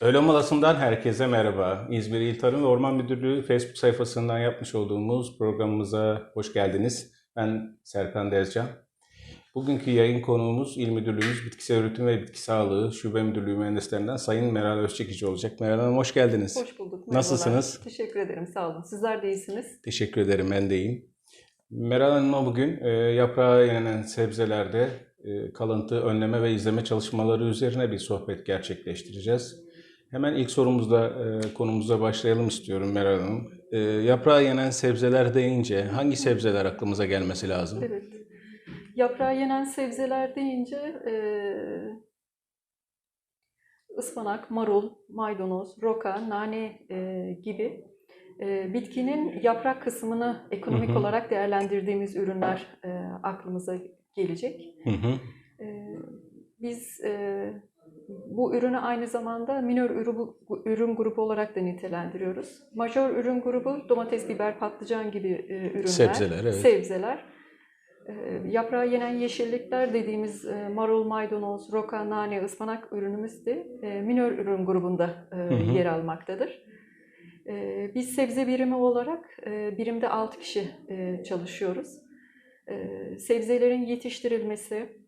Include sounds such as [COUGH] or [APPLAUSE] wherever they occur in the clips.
Öğle molasından herkese merhaba. İzmir İl Tarım ve Orman Müdürlüğü Facebook sayfasından yapmış olduğumuz programımıza hoş geldiniz. Ben Serkan Dezcan. Bugünkü yayın konuğumuz İl Müdürlüğümüz Bitkisel Üretim ve Bitki Sağlığı Şube Müdürlüğü Mühendislerinden Sayın Meral Özçekici olacak. Meral Hanım hoş geldiniz. Hoş bulduk. merhabalar. Nasılsınız? Teşekkür ederim. Sağ olun. Sizler de iyisiniz. Teşekkür ederim, ben de iyiyim. Meral Hanım'a bugün e, yaprağa yenen sebzelerde e, kalıntı önleme ve izleme çalışmaları üzerine bir sohbet gerçekleştireceğiz. Hemen ilk sorumuzla e, konumuza başlayalım istiyorum Meral Hanım. E, yaprağa yenen sebzeler deyince hangi sebzeler aklımıza gelmesi lazım? Evet. Yaprağı yenen sebzeler deyince eee ıspanak, marul, maydanoz, roka, nane eee, gibi eee, bitkinin yaprak kısmını ekonomik Hı hı. olarak değerlendirdiğimiz ürünler eee, aklımıza gelecek. Hı hı. Ee, Biz e, bu ürünü aynı zamanda minör ürün, ürün grubu olarak da nitelendiriyoruz. Majör ürün grubu domates, biber, patlıcan gibi e, ürünler, Sebzeler, evet. sebzeler. Ee, Yaprağı yenen yeşillikler dediğimiz e, marul, maydanoz, roka, nane, ıspanak ürünümüz de e, minör ürün grubunda e, hı. yer almaktadır. Biz sebze birimi olarak e, birimde 6 kişi e, çalışıyoruz. Sebzelerin yetiştirilmesi, e,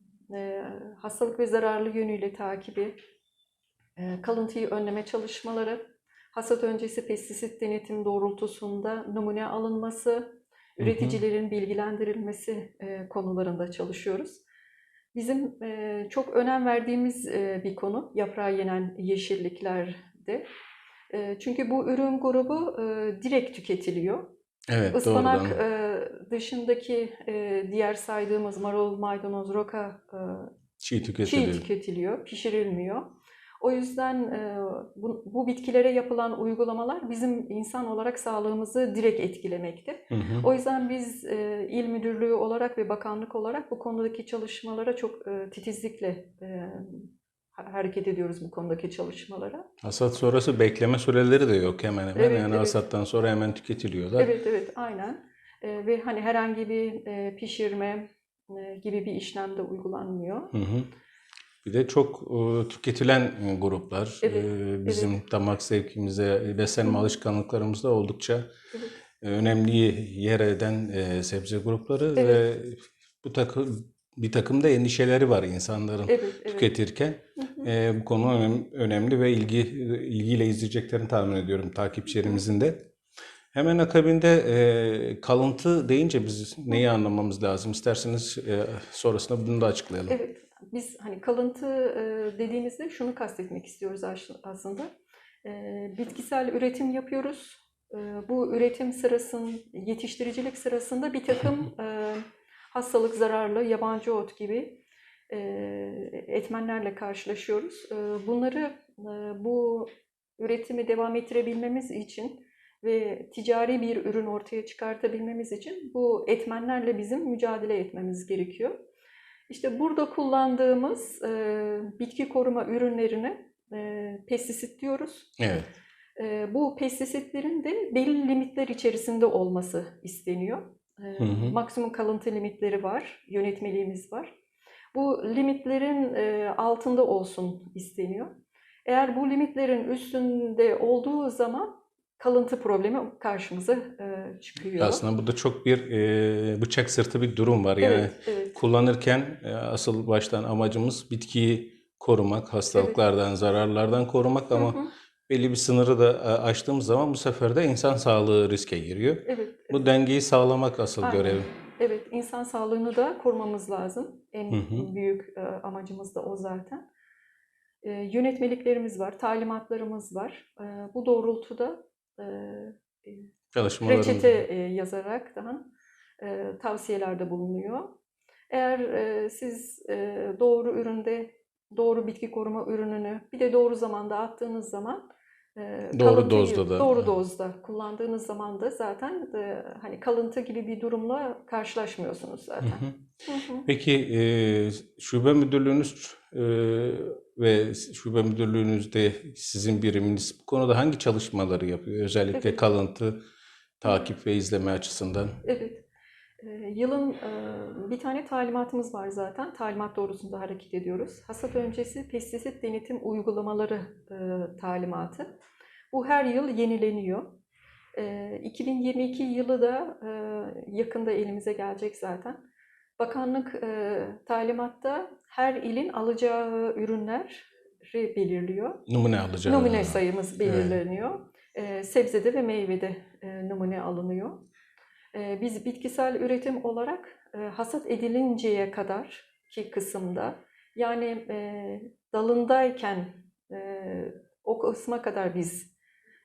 hastalık ve zararlı yönüyle takibi, e, kalıntıyı önleme çalışmaları, hasat öncesi pestisit denetim doğrultusunda numune alınması, üreticilerin bilgilendirilmesi e, konularında çalışıyoruz. Bizim e, çok önem verdiğimiz bir konu yaprağı yenen yeşilliklerde. Çünkü bu ürün grubu direkt tüketiliyor. Evet, Ispanak doğrudan. e, dışındaki e, diğer saydığımız marul, maydanoz, roka e, Çiğ çiğ tüketiliyor. tüketiliyor, pişirilmiyor. O yüzden e, bu, bu bitkilere yapılan uygulamalar bizim insan olarak sağlığımızı direkt etkilemekte. Hı hı. O yüzden biz e, il müdürlüğü olarak ve bakanlık olarak bu konudaki çalışmalara çok e, titizlikle e, hareket ediyoruz bu konudaki çalışmalara. Hasat sonrası bekleme süreleri de yok hemen hemen. Evet, yani evet. hasattan sonra hemen tüketiliyorlar. Evet evet aynen E, ve hani herhangi bir e, pişirme e, gibi bir işlem de uygulanmıyor. Hı hı. Bir de çok e, tüketilen gruplar. Evet, E, bizim damak zevkimize, beslenme alışkanlıklarımızda oldukça Evet. e, önemli yer eden e, sebze grupları Evet. ve bu takım bir takım da endişeleri var insanların Evet evet. tüketirken. Hı hı. E, bu konu önem- önemli ve ilgi ilgiyle izleyeceklerini tahmin ediyorum takipçilerimizin de. Hemen akabinde e, kalıntı deyince biz neyi anlamamız lazım? İsterseniz e, sonrasında bunu da açıklayalım. Evet, biz hani kalıntı e, dediğimizde şunu kastetmek istiyoruz aslında. E, Bitkisel üretim yapıyoruz. E, Bu üretim sırasında, yetiştiricilik sırasında bir takım [LAUGHS] e, hastalık, zararlı, yabancı ot gibi e, etmenlerle karşılaşıyoruz. E, Bunları e, bu üretimi devam ettirebilmemiz için ve ticari bir ürün ortaya çıkartabilmemiz için bu etmenlerle bizim mücadele etmemiz gerekiyor. İşte burada kullandığımız e, bitki koruma ürünlerine e, pestisit diyoruz. Evet. E, bu pestisitlerin de belli limitler içerisinde olması isteniyor. Hı hı. Maksimum kalıntı limitleri var, yönetmeliğimiz var. Bu limitlerin altında olsun isteniyor. Eğer bu limitlerin üstünde olduğu zaman kalıntı problemi karşımıza e, çıkıyor. Aslında burada çok bir e, bıçak sırtı bir durum var. Yani Evet, evet. kullanırken e, asıl baştan amacımız bitkiyi korumak, hastalıklardan, zararlardan korumak ama Hı hı. Belli bir sınırı da e, aştığımız zaman bu sefer de insan sağlığı riske giriyor. Evet, Bu dengeyi sağlamak asıl Aynen. görev. Evet, insan sağlığını da korumamız lazım. En Hı hı. büyük e, amacımız da o zaten. E, yönetmeliklerimiz var, talimatlarımız var. E, bu doğrultuda e, reçete e, yazarak daha e, tavsiyelerde bulunuyor. Eğer e, siz e, doğru üründe, doğru bitki koruma ürününü bir de doğru zamanda attığınız zaman e, Doğru kalıntıyı- dozda da. doğru dozda kullandığınız zaman da zaten e, hani kalıntı gibi bir durumla karşılaşmıyorsunuz Hı zaten. hı. Hı hı. Peki e, şube müdürlüğünüz e, ve şube müdürlüğünüzde sizin biriminiz bu konuda hangi çalışmaları yapıyor? Özellikle Evet. kalıntı takip ve izleme açısından. Evet. Ee, Yılın e, bir tane talimatımız var zaten. Talimat doğrusunda hareket ediyoruz. Hasat öncesi pestisit denetim uygulamaları e, talimatı. Bu her yıl yenileniyor. E, 2022 yılı da e, yakında elimize gelecek zaten. Bakanlık talimatta her ilin alacağı ürünleri belirliyor. Numune alacağız. Numune sayımız belirleniyor. Ee, sebzede ve meyvede numune alınıyor. Ee, biz bitkisel üretim olarak e, hasat edilinceye kadar ki kısımda yani e, dalındayken e, o kısma kadar biz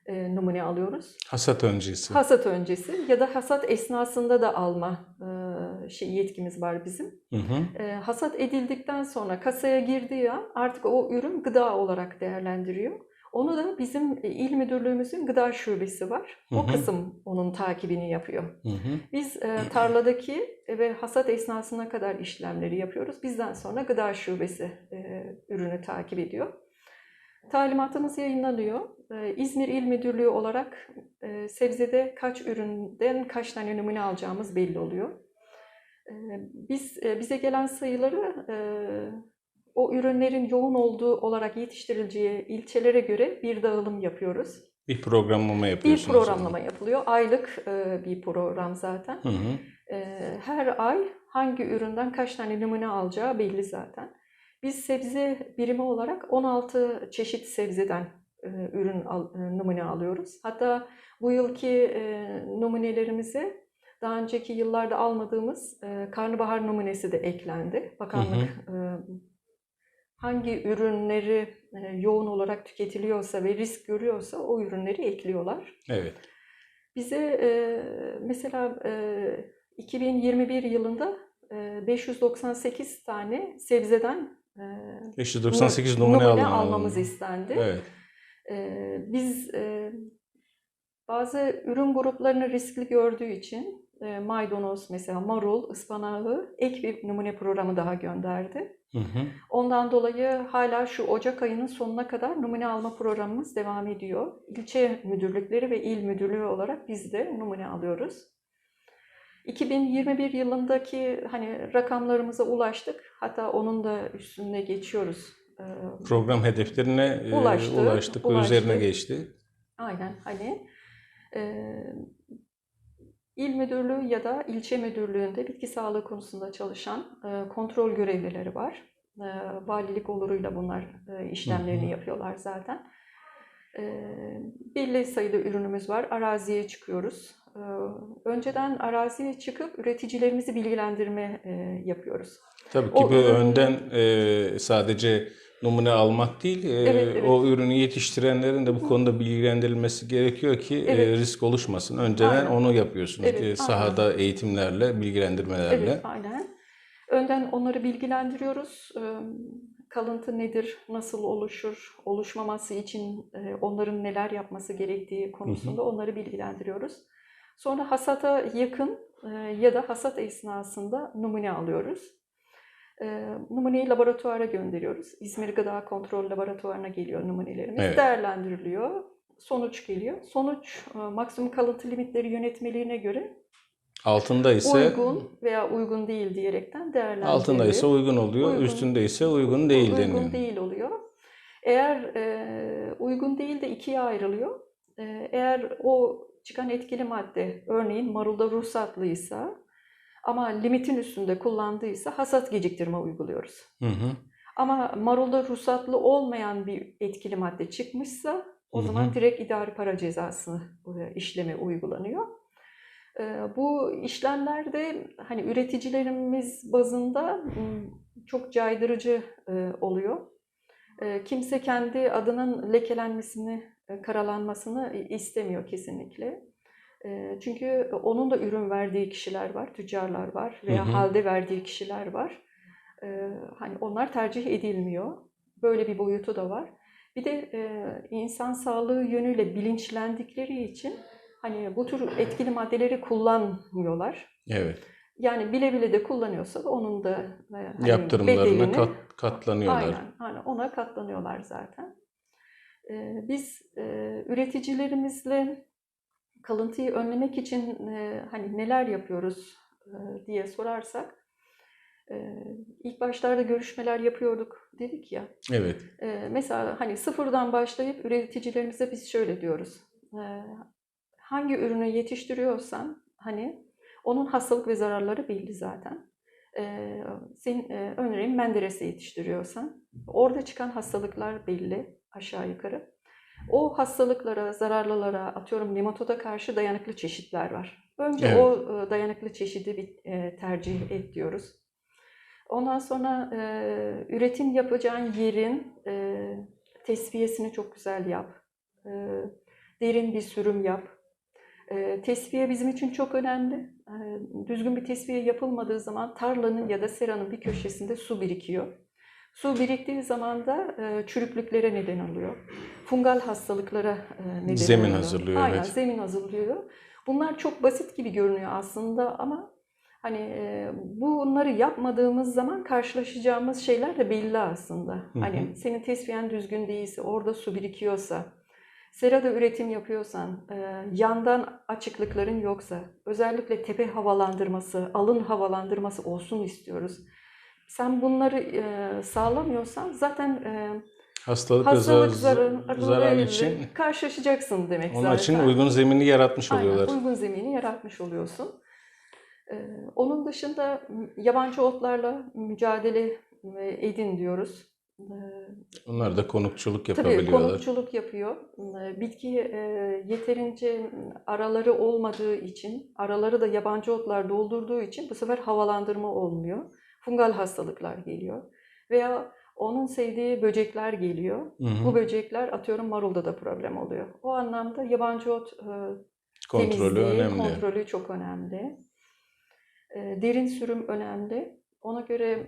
numune alıyoruz. Hasat öncesi. Hasat öncesi ya da hasat esnasında da alma şey yetkimiz var bizim. Hı hı. Hasat edildikten sonra kasaya girdiği an artık o ürün gıda olarak değerlendiriyor. Onu da bizim e, il müdürlüğümüzün gıda şubesi var. Hı O hı. kısım onun takibini yapıyor. Hı hı. Biz e, tarladaki ve hasat esnasına kadar işlemleri yapıyoruz. Bizden sonra gıda şubesi e, ürünü takip ediyor. Talimatımız yayınlanıyor. E, İzmir İl Müdürlüğü olarak e, sebzede kaç üründen kaç tane numune alacağımız belli oluyor. E, Biz e, bize gelen sayıları e, o ürünlerin yoğun olduğu olarak yetiştirileceği ilçelere göre bir dağılım yapıyoruz. Bir programlama Bir yapıyorsunuz. programlama yapılıyor. Aylık e, bir program zaten. Hı hı. Ee, Her ay hangi üründen kaç tane numune alacağı belli zaten. Biz sebze birimi olarak 16 çeşit sebzeden e, ürün al- e, numune alıyoruz. Hatta bu yılki e, numunelerimize daha önceki yıllarda almadığımız e, karnabahar numunesi de eklendi. Bakanlık e, hangi ürünleri e, yoğun olarak tüketiliyorsa ve risk görüyorsa o ürünleri ekliyorlar. Evet. Bize e, mesela e, 2021 yılında e, 598 tane sebzeden e, 598 nu- numune, almamız istendi. Evet. Biz bazı ürün gruplarını riskli gördüğü için maydanoz mesela marul, ıspanağı ek bir numune programı daha gönderdi. Hı hı. Ondan dolayı hala şu Ocak ayının sonuna kadar numune alma programımız devam ediyor. İlçe müdürlükleri ve il müdürlüğü olarak biz de numune alıyoruz. 2021 yılındaki hani rakamlarımıza ulaştık. Hatta onun da üstüne geçiyoruz. Ee, Program hedeflerine e, Ulaştı, ulaştık, ulaştı. üzerine geçti. Aynen hani e, il müdürlüğü ya da ilçe müdürlüğünde bitki sağlığı konusunda çalışan e, kontrol görevlileri var. E, valilik oluruyla bunlar e, işlemlerini yapıyorlar zaten. Belli sayıda ürünümüz var. Araziye çıkıyoruz. Önceden araziye çıkıp üreticilerimizi bilgilendirme yapıyoruz. Tabii ki O bu önden sadece numune almak değil, e, Evet, evet. o ürünü yetiştirenlerin de bu konuda bilgilendirilmesi gerekiyor ki e, Evet. risk oluşmasın. Önceden Aynen. onu yapıyorsunuz. Evet, sahada eğitimlerle, bilgilendirmelerle. Evet, aynen. Önden onları bilgilendiriyoruz. Kalıntı nedir, nasıl oluşur, oluşmaması için e, onların neler yapması gerektiği konusunda onları bilgilendiriyoruz. Sonra hasata yakın ya da hasat esnasında numune alıyoruz. E, Numuneyi laboratuvara gönderiyoruz. İzmir Gıda Kontrol Laboratuvarına geliyor numunelerimiz. Evet. Değerlendiriliyor. Sonuç geliyor. Sonuç e, maksimum kalıntı limitleri yönetmeliğine göre Altında ise uygun veya uygun değil diyerekten değerlendiriliyor. altında ise uygun oluyor, Uygun. üstünde ise uygun değil deniyor. Uygun değil oluyor. Eğer e, uygun değil de ikiye ayrılıyor. E, eğer o çıkan etkili madde örneğin marulda ruhsatlıysa ama limitin üstünde kullandıysa hasat geciktirme uyguluyoruz. Hı hı. Ama marulda ruhsatlı olmayan bir etkili madde çıkmışsa o Hı hı. zaman direkt idari para cezası e, işlemi uygulanıyor. E, Bu işlemlerde hani üreticilerimiz bazında çok caydırıcı e, oluyor. Kimse kendi adının lekelenmesini, karalanmasını istemiyor kesinlikle. Çünkü onun da ürün verdiği kişiler var, tüccarlar var veya Hı hı. halde verdiği kişiler var. Hani onlar tercih edilmiyor. Böyle bir boyutu da var. Bir de insan sağlığı yönüyle bilinçlendikleri için hani bu tür etkili maddeleri kullanmıyorlar. Evet. Yani bile bile de kullanıyorsa onun da hani Yaptırımlarına bedelini- kat, katlanıyorlar. Aynen, hani ona katlanıyorlar zaten. Biz üreticilerimizle kalıntıyı önlemek için e, hani neler yapıyoruz? e, diye sorarsak e, ilk başlarda görüşmeler yapıyorduk dedik ya. Evet. E, mesela hani sıfırdan başlayıp üreticilerimize biz şöyle diyoruz. E, hangi ürünü yetiştiriyorsan hani onun hastalık ve zararları belli zaten. E, sen, e, örneğin Menderes'i yetiştiriyorsan orada çıkan hastalıklar belli aşağı yukarı. O hastalıklara, zararlılara, atıyorum nematoda karşı dayanıklı çeşitler var. Önce Evet. o e, dayanıklı çeşidi bir e, tercih et diyoruz. Ondan sonra e, üretim yapacağın yerin e, tesviyesini çok güzel yap. E, derin bir sürüm yap. E, tesviye bizim için çok önemli. E, düzgün bir tesviye yapılmadığı zaman tarlanın ya da seranın bir köşesinde su birikiyor. Su biriktiği zaman da e, çürüklüklere neden oluyor. Fungal hastalıklara e, neden Zemin oluyor. hazırlıyor, Aynen, evet. zemin hazırlıyor. Bunlar çok basit gibi görünüyor aslında ama hani e, bunları yapmadığımız zaman karşılaşacağımız şeyler de belli aslında. hı. Hani senin tesviyen düzgün değilse, orada su birikiyorsa, serada üretim yapıyorsan, e, yandan açıklıkların yoksa, özellikle tepe havalandırması, alın havalandırması olsun istiyoruz. Sen bunları e, sağlamıyorsan zaten e, Hastalık, hastalık zararı zarar için karşılaşacaksın demek onun zaten. için uygun zemini yaratmış Aynen, oluyorlar. uygun zemini yaratmış oluyorsun. Ee, onun dışında yabancı otlarla mücadele e, edin diyoruz. Onlar da konukçuluk Tabii yapabiliyorlar. konukçuluk yapıyor. Bitki e, yeterince araları olmadığı için, araları da yabancı otlar doldurduğu için bu sefer havalandırma olmuyor. Fungal hastalıklar geliyor. Veya onun sevdiği böcekler geliyor. Hı hı. Bu böcekler atıyorum marulda da problem oluyor. O anlamda yabancı ot e, Kontrolü temizliği, önemli. kontrolü çok önemli. E, Derin sürüm önemli. Ona göre e,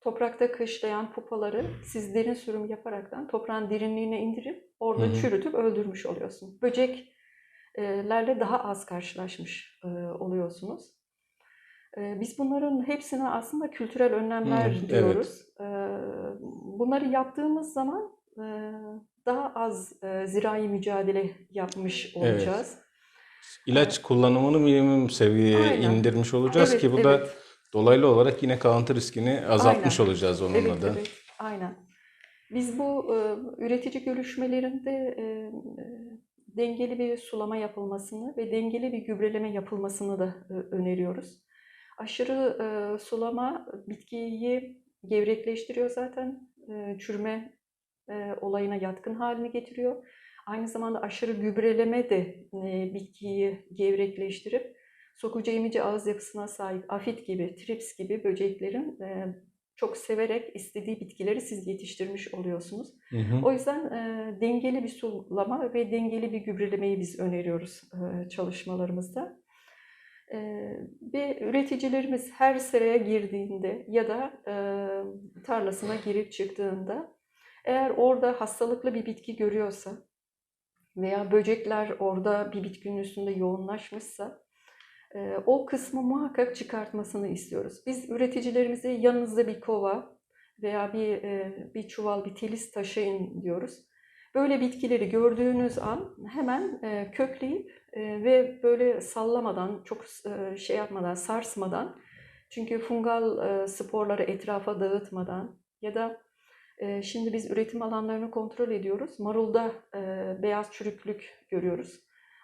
toprakta kışlayan pupaları siz derin sürüm yaparaktan toprağın derinliğine indirip orada Hı hı. çürütüp öldürmüş oluyorsun. Böceklerle daha az karşılaşmış e, oluyorsunuz. Biz bunların hepsine aslında kültürel önlemler evet. diyoruz. E, Bunları yaptığımız zaman daha az zirai mücadele yapmış Evet. olacağız. İlaç kullanımını minimum seviyeye Aynen. indirmiş olacağız Evet, ki bu da evet. dolaylı olarak yine kalıntı riskini azaltmış Aynen. olacağız onunla Evet, da. evet, aynen. Biz bu üretici görüşmelerinde dengeli bir sulama yapılmasını ve dengeli bir gübreleme yapılmasını da öneriyoruz. Aşırı e, sulama bitkiyi gevrekleştiriyor zaten, e, çürüme e, olayına yatkın haline getiriyor. Aynı zamanda aşırı gübreleme de e, bitkiyi gevrekleştirip sokucu emici ağız yapısına sahip afit gibi, trips gibi böceklerin e, çok severek istediği bitkileri siz yetiştirmiş oluyorsunuz. Hı hı. O yüzden e, dengeli bir sulama ve dengeli bir gübrelemeyi biz öneriyoruz e, çalışmalarımızda. Ve üreticilerimiz her seraya girdiğinde ya da e, tarlasına girip çıktığında eğer orada hastalıklı bir bitki görüyorsa veya böcekler orada bir bitkinin üstünde yoğunlaşmışsa e, o kısmı muhakkak çıkartmasını istiyoruz. Biz üreticilerimize yanınızda bir kova veya bir e, bir çuval, bir telis taşıyın diyoruz. Böyle bitkileri gördüğünüz an hemen kökleyip e, ve böyle sallamadan, çok e, şey yapmadan, sarsmadan çünkü fungal e, sporları etrafa dağıtmadan ya da e, şimdi biz üretim alanlarını kontrol ediyoruz. Marulda e, beyaz çürüklük görüyoruz.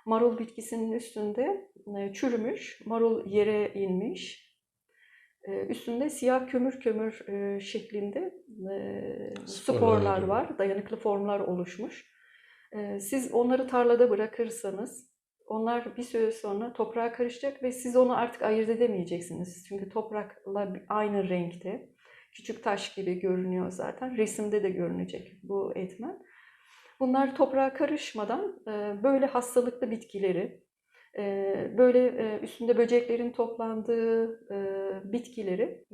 Marul bitkisinin üstünde e, çürümüş, marul yere inmiş. Üstünde siyah kömür kömür şeklinde Sporlar var, dayanıklı formlar oluşmuş. Siz onları tarlada bırakırsanız onlar bir süre sonra toprağa karışacak ve siz onu artık ayırt edemeyeceksiniz. Çünkü toprakla aynı renkte. Küçük taş gibi görünüyor zaten. Resimde de görünecek bu etmen. Bunlar toprağa karışmadan e, böyle hastalıklı bitkileri, e, böyle e, üstünde böceklerin toplandığı bitkileri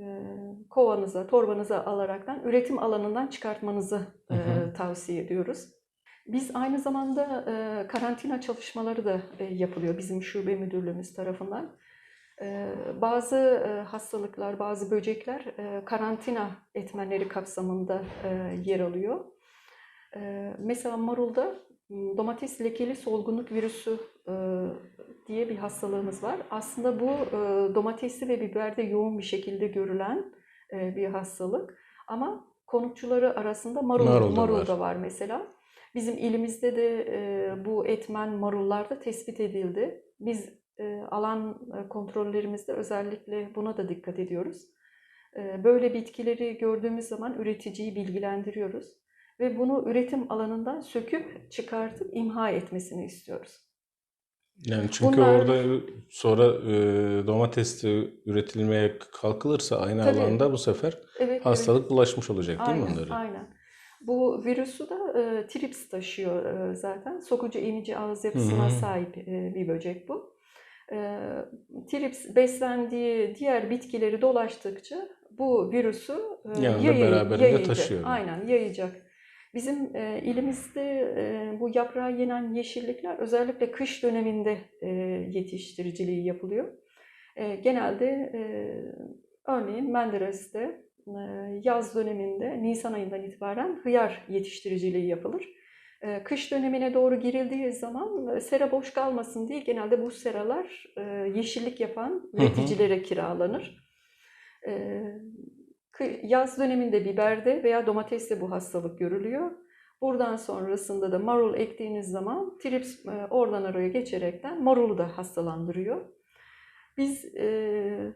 kovanıza, torbanıza alaraktan üretim alanından çıkartmanızı Hı hı. tavsiye ediyoruz. Biz aynı zamanda e, karantina çalışmaları da e, yapılıyor bizim şube müdürlüğümüz tarafından. E, bazı e, hastalıklar, bazı böcekler e, karantina etmenleri kapsamında e, yer alıyor. E, mesela marulda domates lekeli solgunluk virüsü e, diye bir hastalığımız var. Aslında bu e, domatesli ve biberde yoğun bir şekilde görülen e, bir hastalık. Ama konukçuları arasında marul, Marul da var. da var mesela. Bizim ilimizde de e, bu etmen marullarda tespit edildi. Biz e, alan e, kontrollerimizde özellikle buna da dikkat ediyoruz. E, Böyle bitkileri gördüğümüz zaman üreticiyi bilgilendiriyoruz ve bunu üretim alanından söküp çıkartıp imha etmesini istiyoruz. Yani çünkü Bunlar- orada sonra e, domates üretilmeye kalkılırsa aynı Tabii. alanda bu sefer Evet, evet. hastalık bulaşmış olacak değil mi Aynen, onlara? aynen. Bu virüsü de e, trips taşıyor e, zaten. Sokucu emici ağız yapısına Hı hı. sahip e, bir böcek bu. E, trips beslendiği diğer bitkileri dolaştıkça bu virüsü e, Yanında yayı- beraberinde yayacak. taşıyor. Aynen yayacak. Bizim e, ilimizde e, bu yaprağı yenen yeşillikler özellikle kış döneminde e, yetiştiriciliği yapılıyor. E, genelde e, örneğin Menderes'te yaz döneminde Nisan ayından itibaren hıyar yetiştiriciliği yapılır. E, Kış dönemine doğru girildiği zaman e, sera boş kalmasın diye genelde bu seralar e, yeşillik yapan üreticilere kiralanır. E, kı- Yaz döneminde biberde veya domateste bu hastalık görülüyor. Buradan sonrasında da marul ektiğiniz zaman trips e, oradan oraya geçerekten marulu da hastalandırıyor. Biz e,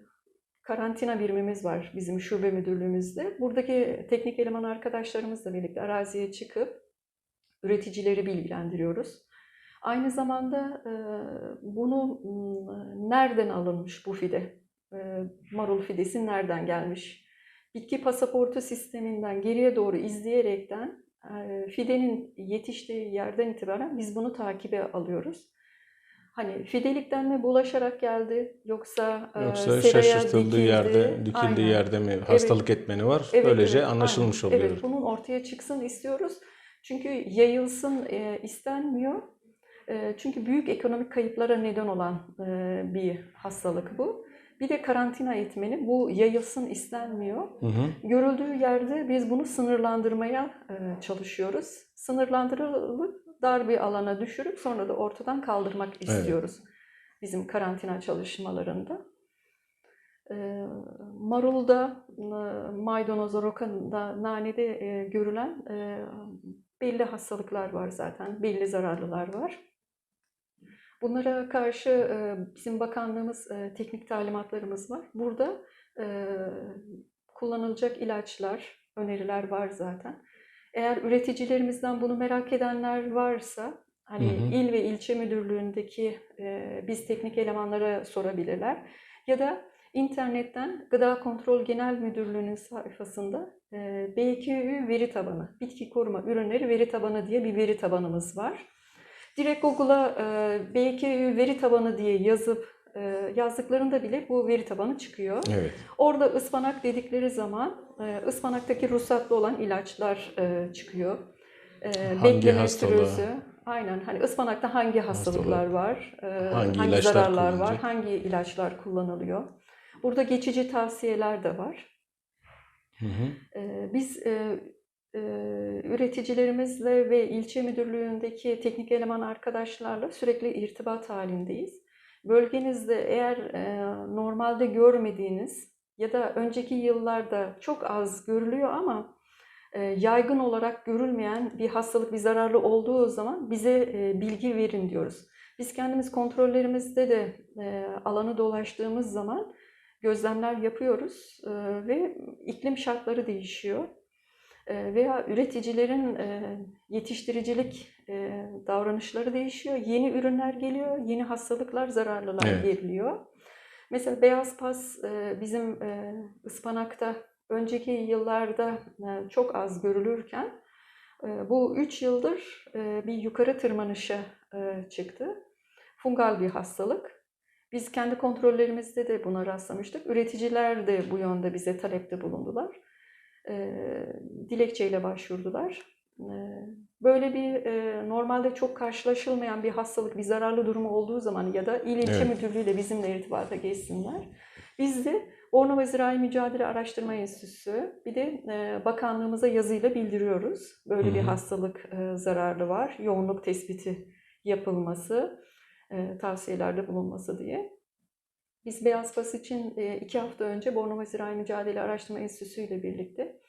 karantina birimimiz var bizim şube müdürlüğümüzde. Buradaki teknik eleman arkadaşlarımızla birlikte araziye çıkıp üreticileri bilgilendiriyoruz. Aynı zamanda e, bunu m, nereden alınmış bu fide? E, marul fidesi nereden gelmiş? Bitki pasaportu sisteminden geriye doğru izleyerekten e, fidenin yetiştiği yerden itibaren biz bunu takibe alıyoruz. Hani fidelikten mi bulaşarak geldi yoksa, e, Yoksa seraya şaşırtıldığı dikildi? yerde, dikildiği Aynen. yerde mi hastalık etmeni var? Evet, Böylece evet, anlaşılmış aynen. oluyor. Evet, bunun ortaya çıksın istiyoruz. Çünkü yayılsın e, istenmiyor. E, çünkü büyük ekonomik kayıplara neden olan e, bir hastalık bu. Bir de karantina etmeni bu yayılsın istenmiyor. Hı hı. Görüldüğü yerde biz bunu sınırlandırmaya e, çalışıyoruz. Sınırlandırılıp dar bir alana düşürüp sonra da ortadan kaldırmak istiyoruz. Bizim karantina çalışmalarında. E, marulda, e, maydanozda, rokanda, nanede e, görülen e, belli hastalıklar var zaten, belli zararlılar var. Bunlara karşı bizim bakanlığımız teknik talimatlarımız var. Burada kullanılacak ilaçlar, öneriler var zaten. Eğer üreticilerimizden bunu merak edenler varsa hani Hı hı. il ve ilçe müdürlüğündeki e, biz teknik elemanlara sorabilirler. Ya da internetten Gıda Kontrol Genel Müdürlüğü'nün sayfasında e, BQÜ veri tabanı, bitki koruma ürünleri veri tabanı diye bir veri tabanımız var. Direkt Google'a e, BQÜ veri tabanı diye yazıp e, yazdıklarında bile bu veri tabanı çıkıyor. Evet. Orada ıspanak dedikleri zaman ıspanaktaki ruhsatlı olan ilaçlar e, çıkıyor. E, Hangi bekleme hastalığı? aynen hani ıspanakta hangi hastalıklar var, e, Hangi hangi, zararlar var, hangi ilaçlar kullanılıyor. Burada geçici tavsiyeler de var. Hı hı. Ee, Biz e, e, üreticilerimizle ve ilçe müdürlüğündeki teknik eleman arkadaşlarla sürekli irtibat halindeyiz. Bölgenizde eğer normalde görmediğiniz ya da önceki yıllarda çok az görülüyor ama e, yaygın olarak görülmeyen bir hastalık, bir zararlı olduğu zaman bize e, bilgi verin diyoruz. Biz kendimiz kontrollerimizde de e, alanı dolaştığımız zaman gözlemler yapıyoruz ve iklim şartları değişiyor. Veya üreticilerin yetiştiricilik davranışları değişiyor. Yeni ürünler geliyor, yeni hastalıklar, zararlılar Evet. geliyor. Mesela beyaz pas e, bizim e, ıspanakta önceki yıllarda e, çok az görülürken bu 3 yıldır bir yukarı tırmanışa çıktı. Fungal bir hastalık. Biz kendi kontrollerimizde de buna rastlamıştık. Üreticiler de bu yönde bize talepte bulundular. Dilekçeyle başvurdular. E, böyle bir e, normalde çok karşılaşılmayan bir hastalık, bir zararlı durumu olduğu zaman ya da il ilçe Evet. müdürlüğüyle bizimle irtibata geçsinler. Biz de Bornova Zirai Mücadele Araştırma Enstitüsü bir de e, bakanlığımıza yazıyla bildiriyoruz. Böyle Hı bir hastalık e, zararlı var. Yoğunluk tespiti yapılması. e, tavsiyelerde bulunması diye. Biz Beyaz Fas için e, iki hafta önce Bornova Zirai Mücadele Araştırma Enstitüsü ile birlikte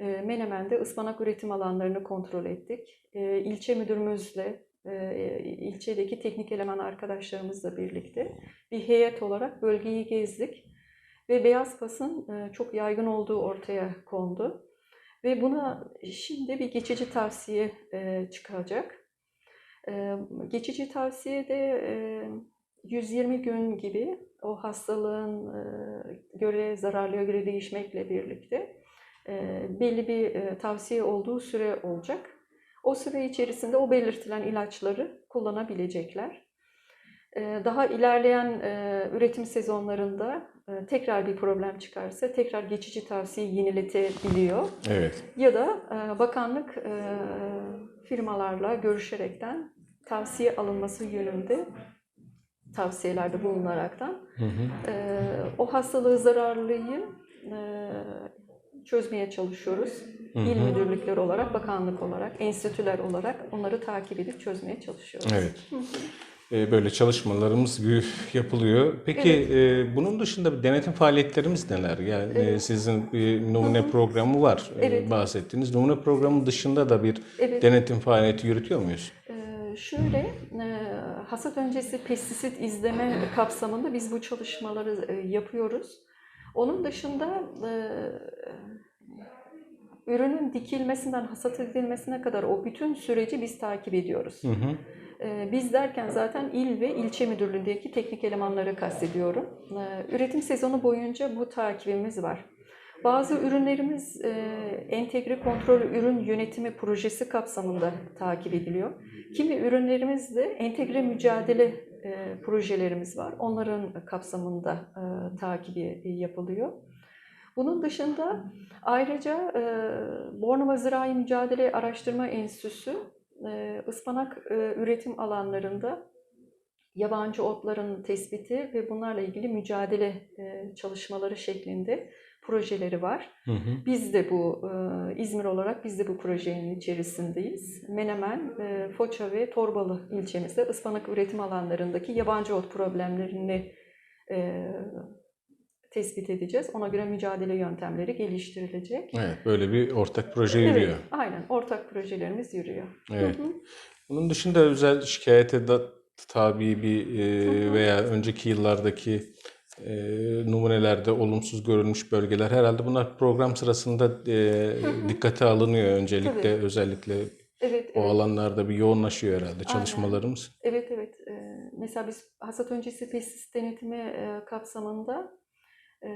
Menemen'de ıspanak üretim alanlarını kontrol ettik. E, ilçe müdürümüzle, e, ilçedeki teknik eleman arkadaşlarımızla birlikte bir heyet olarak bölgeyi gezdik. Ve beyaz pasın e, çok yaygın olduğu ortaya kondu. Ve buna şimdi bir geçici tavsiye e, çıkacak. Geçici tavsiye de e, 120 gün gibi o hastalığın göre zararlıya göre değişmekle birlikte belli bir e, tavsiye olduğu süre olacak. O süre içerisinde o belirtilen ilaçları kullanabilecekler. E, Daha ilerleyen e, üretim sezonlarında e, tekrar bir problem çıkarsa tekrar geçici tavsiye yeniletebiliyor. Evet. Ya da e, bakanlık e, firmalarla görüşerekten tavsiye alınması yönünde tavsiyelerde bulunaraktan Hı hı. e, o hastalığı zararlıyı e, çözmeye çalışıyoruz. Hı İl hı. müdürlükleri olarak, bakanlık olarak, enstitüler olarak onları takip edip çözmeye çalışıyoruz. Evet. E, Böyle çalışmalarımız yapılıyor. Peki e, bunun dışında bir denetim faaliyetlerimiz neler? Yani e, Evet. sizin bir numune programı var e, Evet. bahsettiğiniz. Numune programı dışında da bir Evet. denetim faaliyeti yürütüyor muyuz? Ee, Şöyle, hasat öncesi pestisit izleme kapsamında biz bu çalışmaları yapıyoruz. Onun dışında e, ürünün dikilmesinden hasat edilmesine kadar o bütün süreci biz takip ediyoruz. Hı hı. E, Biz derken zaten il ve ilçe müdürlüğündeki teknik elemanları kastediyorum. E, Üretim sezonu boyunca bu takibimiz var. Bazı ürünlerimiz entegre kontrol ürün yönetimi projesi kapsamında takip ediliyor. Kimi ürünlerimiz de entegre mücadele e, projelerimiz var. Onların kapsamında e, takibi yapılıyor. Bunun dışında ayrıca e, Bornova Zirai Mücadele Araştırma Enstitüsü e, ıspanak e, üretim alanlarında yabancı otların tespiti ve bunlarla ilgili mücadele e, çalışmaları şeklinde projeleri var. Hı hı. Biz de bu e, İzmir olarak biz de bu projenin içerisindeyiz. Menemen, e, Foça ve Torbalı ilçemizde ıspanak üretim alanlarındaki yabancı ot problemlerini e, tespit edeceğiz. Ona göre mücadele yöntemleri geliştirilecek. Evet, böyle bir ortak proje yürüyor. Evet, aynen. Ortak projelerimiz yürüyor. Evet. Hı hı. Bunun dışında özel şikayete da tabi bir e, Hı hı. veya önceki yıllardaki e, numunelerde olumsuz görülmüş bölgeler herhalde bunlar program sırasında e, dikkate alınıyor öncelikle Tabii. özellikle Evet, o evet. alanlarda bir yoğunlaşıyor herhalde Aynen. çalışmalarımız. Evet evet. Ee, mesela biz hasat öncesi pestisit denetimi e, kapsamında e,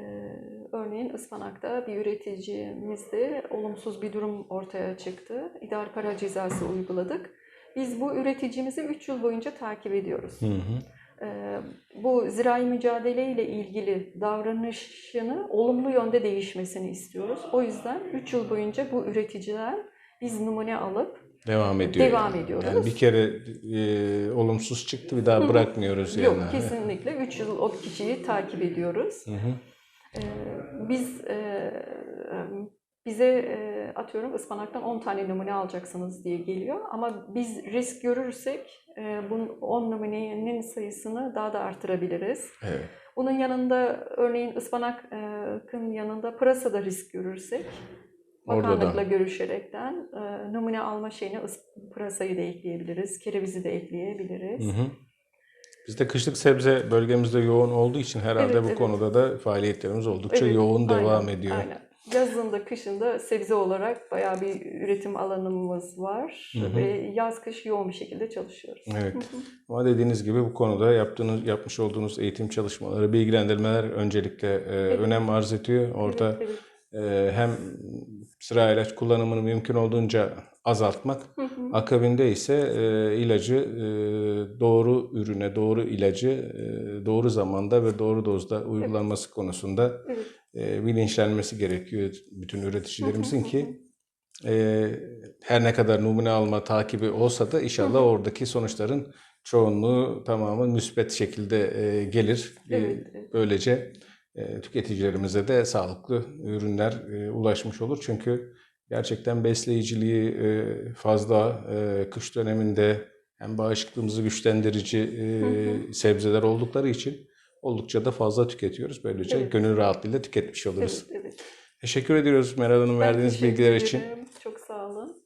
örneğin ıspanakta bir üreticimizde olumsuz bir durum ortaya çıktı. İdari para cezası uyguladık. Biz bu üreticimizi 3 yıl boyunca takip ediyoruz. Hı hı. Ee, bu zirai mücadele ile ilgili davranışını olumlu yönde değişmesini istiyoruz. O yüzden 3 yıl boyunca bu üreticiler biz numune alıp Devam ediyor. Devam yani. ediyoruz. Yani bir kere e, olumsuz çıktı bir daha bırakmıyoruz Yok yani. kesinlikle 3 yıl o kişiyi takip ediyoruz. Hı hı. Ee, biz e, bize atıyorum ıspanaktan 10 tane numune alacaksınız diye geliyor ama biz risk görürsek bunun 10 numunenin sayısını daha da artırabiliriz. Evet. Bunun yanında örneğin ıspanakın yanında pırasada risk görürsek bakanlıkla da. görüşerekten numune alma şeyine pırasayı da ekleyebiliriz, kerevizi de ekleyebiliriz. Hı hı. Bizde kışlık sebze bölgemizde yoğun olduğu için herhalde Evet, bu evet. konuda da faaliyetlerimiz oldukça Evet, yoğun aynen, devam ediyor. Aynen. Yazında, kışında sebze olarak bayağı bir üretim alanımız var Hı hı. ve yaz kış yoğun bir şekilde çalışıyoruz. Evet. Hı hı. Ama dediğiniz gibi bu konuda yaptığınız, yapmış olduğunuz eğitim çalışmaları, bilgilendirmeler öncelikle e, önem arz ediyor. Orada Evet, evet. e, hem sıra ilaç kullanımını mümkün olduğunca azaltmak, Hı hı. akabinde ise e, ilacı e, doğru ürüne, doğru ilacı e, doğru zamanda ve doğru dozda uygulanması konusunda Evet. E, bilinçlenmesi gerekiyor bütün üreticilerimizin ki e, her ne kadar numune alma takibi olsa da inşallah oradaki sonuçların çoğunluğu tamamen müspet şekilde e, gelir. E, Evet, evet. Böylece e, tüketicilerimize de sağlıklı ürünler e, ulaşmış olur. Çünkü gerçekten besleyiciliği e, fazla e, kış döneminde hem bağışıklığımızı güçlendirici e, sebzeler oldukları için oldukça da fazla tüketiyoruz. Böylece Evet. gönül rahatlığıyla tüketmiş oluruz. Evet, evet. Teşekkür ediyoruz Meral Hanım Ben verdiğiniz bilgiler için. ederim. Çok sağ olun.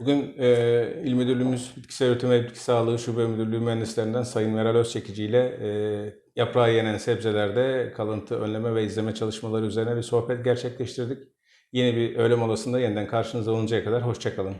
Bugün e, İl Müdürlüğümüz Bitkisel Üretim ve Bitki Sağlığı Şube Müdürlüğü mühendislerinden Sayın Meral Özçekici ile e, yaprağı yenen sebzelerde kalıntı önleme ve izleme çalışmaları üzerine bir sohbet gerçekleştirdik. Yeni bir öğle molasında yeniden karşınızda oluncaya kadar hoşçakalın.